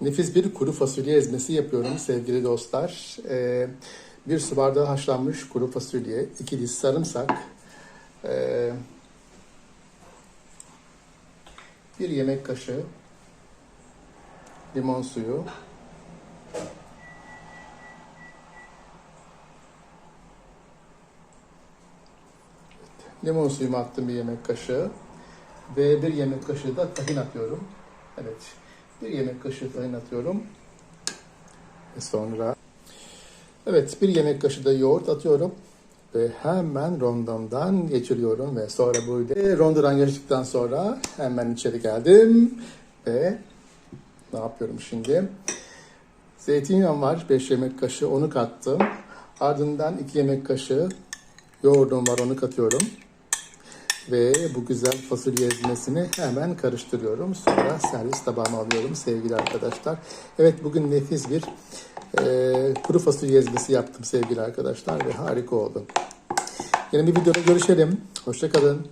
Nefis bir kuru fasulye ezmesi yapıyorum sevgili dostlar. Ee, bir su bardağı haşlanmış kuru fasulye, iki diş sarımsak, ee, bir yemek kaşığı limon suyu, limon suyumu attım bir yemek kaşığı ve bir yemek kaşığı da tahin atıyorum. Evet, bir yemek kaşığı tahin atıyorum. Ve sonra evet bir yemek kaşığı da yoğurt atıyorum ve hemen rondomdan geçiriyorum ve sonra böyle rondodan geçtikten sonra hemen içeri geldim ve ne yapıyorum şimdi? Zeytinyağım var 5 yemek kaşığı onu kattım. Ardından 2 yemek kaşığı yoğurdum var onu katıyorum. Ve bu güzel fasulye ezmesini hemen karıştırıyorum. Sonra servis tabağıma alıyorum sevgili arkadaşlar. Evet bugün nefis bir e, kuru fasulye ezmesi yaptım sevgili arkadaşlar ve harika oldu. Yeni bir videoda görüşelim. Hoşçakalın.